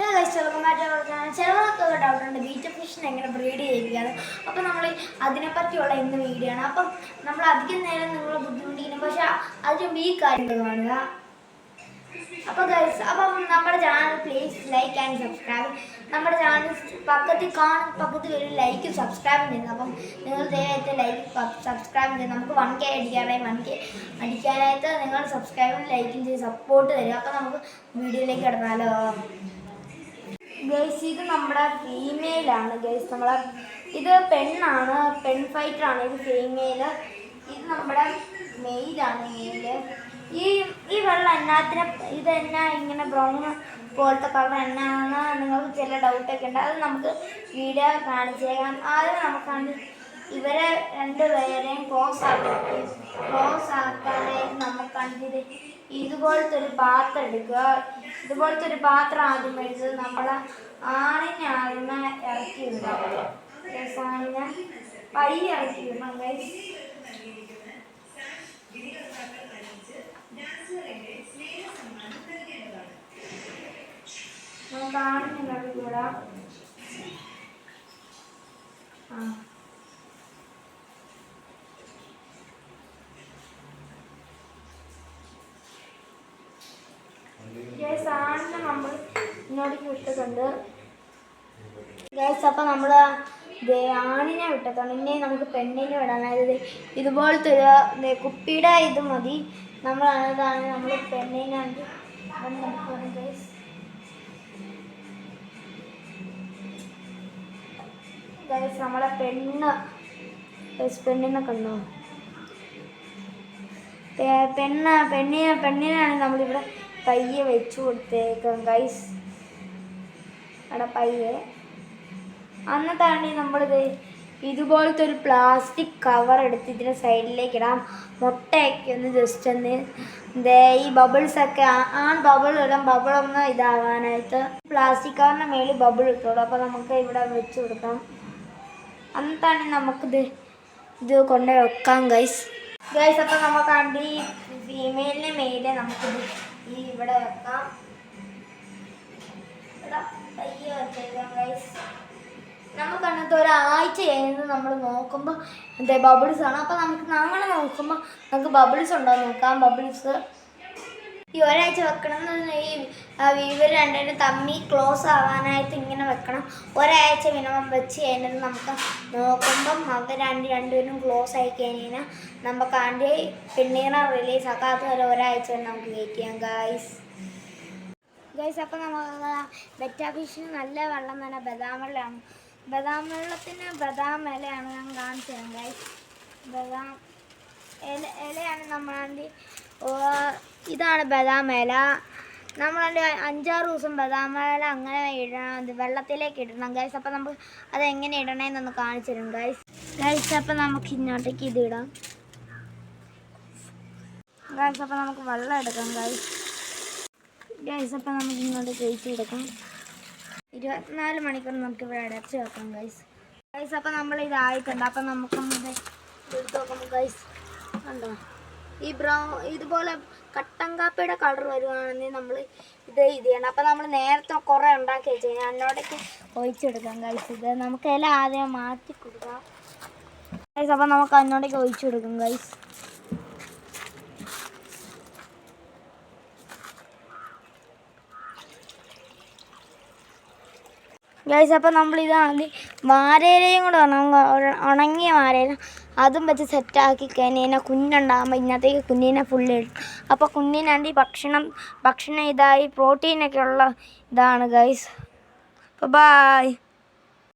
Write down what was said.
Hello guys welcome back to channel ഒരു doubt ഉണ്ട്. Betta ഫിഷിനെ എങ്ങനെ ബ്രീഡ് ചെയ്യുകയാണ് അപ്പോൾ നമ്മൾ അതിനെപ്പറ്റിയുള്ള ഇന്ന് വീഡിയോ ആണ്. അപ്പം നമ്മൾ അധികം നേരം നിങ്ങൾ ബുദ്ധിമുട്ടിക്കുന്നു. പക്ഷെ അതിന് ഈ കാര്യങ്ങൾ കാണുക. അപ്പോൾ ഗൈസ് അപ്പം നമ്മുടെ channel please like and subscribe നമ്മുടെ ചാനൽ പക്കത്തിൽ കാണും പക്കത്തിൽ ഒരു ലൈക്കും സബ്സ്ക്രൈബും ചെയ്യുന്നു അപ്പം നിങ്ങൾ ദയവായിട്ട് ലൈക്ക് സബ്സ്ക്രൈബ് ചെയ്ത് നമുക്ക് വൺ കെ അടിക്കാനായി വൺ കെ അടിക്കാനായിട്ട് നിങ്ങൾ സബ്സ്ക്രൈബും ലൈക്കും ചെയ്ത് സപ്പോർട്ട് തരും. അപ്പം നമുക്ക് വീഡിയോയിലേക്ക് കിടന്നാലോ? ഗൈസ് ഇത് നമ്മുടെ ഫീമെയിലാണ് ഗൈസ്. നമ്മളെ ഇത് പെണ്ണാണ് പെൺ ആണ് ഇത് ഫീമെയിൽ ഇത് നമ്മുടെ മെയിലാണ് മെയിൽ. ഈ ഈ വെള്ളം എന്നാത്തിന് ഇത് എന്നാ ഇങ്ങനെ ബ്രൗൺ പോലത്തെ കളർ എന്നാണ് നിങ്ങൾക്ക് ചില ഡൗട്ടൊക്കെ ഉണ്ട്. അത് നമുക്ക് വീഡിയോ കാണിച്ചേക്കാം. ആദ്യം നമുക്കാണ് ഇവരെ രണ്ടുപേരെയും ക്ലോസ് ആക്കി ക്ലോസ് ആക്കാനായിട്ട് നമുക്കാണിത് ഇതുപോലത്തെ ഒരു പാത്രം എടുക്കുക. ഇതുപോലത്തെ ഒരു പാത്രം ആദ്യം എടുത്ത് നമ്മൾ ആണിനെ ആദ്യമേ ഇറക്കി വിടാം പൈ ഇറക്കി വിടണം. നമുക്ക് ആണിനെ ഇറക്കി വിടാം. ആ. നമ്മൾ അപ്പം നമ്മൾ ആണിനെ വിട്ടിട്ടുണ്ട്. ഇനി നമുക്ക് പെണ്ണിനെ വിടാൻ അതായത് ഇതുപോലത്തെ ഒരു കുപ്പിയുടെ ഇത് മതി. നമ്മൾ അതാണ് നമ്മൾ പെണ്ണിനെ നമ്മളെ പെണ്ണ് പെണ്ണിനെ കണ്ടോ? പെണ്ണ് പെണ്ണിനെ പെണ്ണിനാണ് നമ്മളിവിടെ പയ്യെ വെച്ചു കൊടുത്തേക്കാം ഗൈസ് അവിടെ പയ്യെ. അന്നത്താണെങ്കിൽ നമ്മളിത് ഇതുപോലത്തെ ഒരു പ്ലാസ്റ്റിക് കവർ എടുത്ത് ഇതിന്റെ സൈഡിലേക്ക് ഇടാം. മുട്ടയൊക്കെ ഒന്ന് ജസ്റ്റ് ഒന്ന് ദേ ഈ ബബിൾസ് ഒക്കെ ആ- ബബിൾ ഇടാം. ബബിൾ ഒന്ന് ഇതാവാനായിട്ട് പ്ലാസ്റ്റിക് കവറിന്റെ മേളിൽ ബബിൾ ഇട്ടോളൂ. അപ്പോൾ നമുക്ക് ഇവിടെ വെച്ച് കൊടുക്കാം. അന്നത്താണെങ്കിൽ നമുക്കിത് ഇത് കൊണ്ട് വെക്കാം ഗൈസ് ഗൈസ് അപ്പം നമുക്കാണ്ട് ഈ ഫീമെയിലിനെ മെയിലെ നമുക്ക് ഈ ഇവിടെ വെക്കാം. ഇവിടെ നമുക്ക് അന്നത്തെ ഒരാഴ്ച കഴിഞ്ഞ് നമ്മൾ നോക്കുമ്പോൾ എന്താ ബബിൾസ് ആണ്. അപ്പോൾ നമുക്ക് നാളെ നോക്കുമ്പോൾ നമുക്ക് ബബിൾസ് ഉണ്ടോ നോക്കാം. ബബിൾസ് ഈ ഒരാഴ്ച വെക്കണം എന്ന് ഈ വീവർ രണ്ടുപേരും തമ്മി ക്ലോസ് ആവാനായിട്ട് ഇങ്ങനെ വെക്കണം. ഒരാഴ്ച മിനിമം വെച്ച് കഴിഞ്ഞിട്ട് നമുക്ക് നോക്കുമ്പം അവർ രണ്ട് രണ്ടുപേരും ക്ലോസ് ആയി കഴിഞ്ഞാൽ നമുക്ക് ആണ്ട് പിന്നീട് റിലീസ് ആക്കാത്ത പോലെ ഒരാഴ്ച നമുക്ക് വെയിറ്റ് ചെയ്യാം ഗായ്സ് ഗൈസ് അപ്പം നമുക്ക് ബെറ്റാഫിഷിന് നല്ല വെള്ളം തന്നെ ബദാം വെള്ളമാണ് ബദാം വെള്ളത്തിന് ബദാം ഇലയാണ് ഞാൻ കാണിച്ചു തരാം ഗൈസ് ബദാം ഇല ഇലയാണ് നമ്മളാണ്ട് ഇതാണ് ബദാം ഇല നമ്മളാണ്ട് അഞ്ചാറ് ദിവസം ബദാം ഇല അങ്ങനെ ഇടണം വെള്ളത്തിലേക്ക് ഇടണം. ഗൈസ് അപ്പോൾ നമുക്ക് അത് എങ്ങനെ ഇടണമെന്നൊന്ന് കാണിച്ചു തരും ഗൈസ് ഗൈസ് അപ്പോൾ നമുക്ക് ഇങ്ങോട്ടേക്ക് ഇത് ഇടാം. ഗൈസ് അപ്പോൾ നമുക്ക് വെള്ളം എടുക്കാം ഗൈസ് ഗൈസ് അപ്പം നമുക്ക് ഇങ്ങോട്ട് കഴിച്ച് കൊടുക്കാം ഇരുപത്തിനാല് മണിക്കൂർ നമുക്ക് ഇവിടെ അടച്ച് വെക്കാം ഗൈസ് ഗൈസ് അപ്പം നമ്മൾ ഇതായിട്ടുണ്ട് അപ്പം നമുക്ക് ഇത് എടുത്ത് നോക്കാം ഗൈസ് കണ്ടോ? ഈ ബ്രൗൺ ഇതുപോലെ കട്ടൻ കളർ വരുവാണെങ്കിൽ നമ്മൾ ഇത് ഇത് ചെയ്യണം. അപ്പം നമ്മൾ നേരത്തെ കുറേ ഉണ്ടാക്കി വെച്ച്. കഴിഞ്ഞാൽ അതിനോടേക്ക് ഒഴിച്ചെടുക്കാം ഗൈസ് ഇത് നമുക്ക് ഇല ആദ്യം മാറ്റി കൊടുക്കാം. ഗൈസ് അപ്പം നമുക്ക് അതിനോടേക്ക് കൊടുക്കും ഗൈസ് ഗൈസ് അപ്പം നമ്മളിതാണെങ്കിൽ വാരയിലയും കൂടെ വേണം ഉണ- ഉണങ്ങിയ വാരയില അതും വെച്ച് സെറ്റാക്കി കഴിഞ്ഞാൽ കുഞ്ഞുണ്ടാകുമ്പോൾ ഇന്നത്തേക്ക് കുഞ്ഞിനെ ഫുള്ള് ഇടും അപ്പോൾ കുഞ്ഞിനാണ്ടി ഭക്ഷണം ഭക്ഷണം ഇതായി പ്രോട്ടീനൊക്കെ ഉള്ള ഇതാണ് ഗൈസ് അപ്പോൾ ബായ്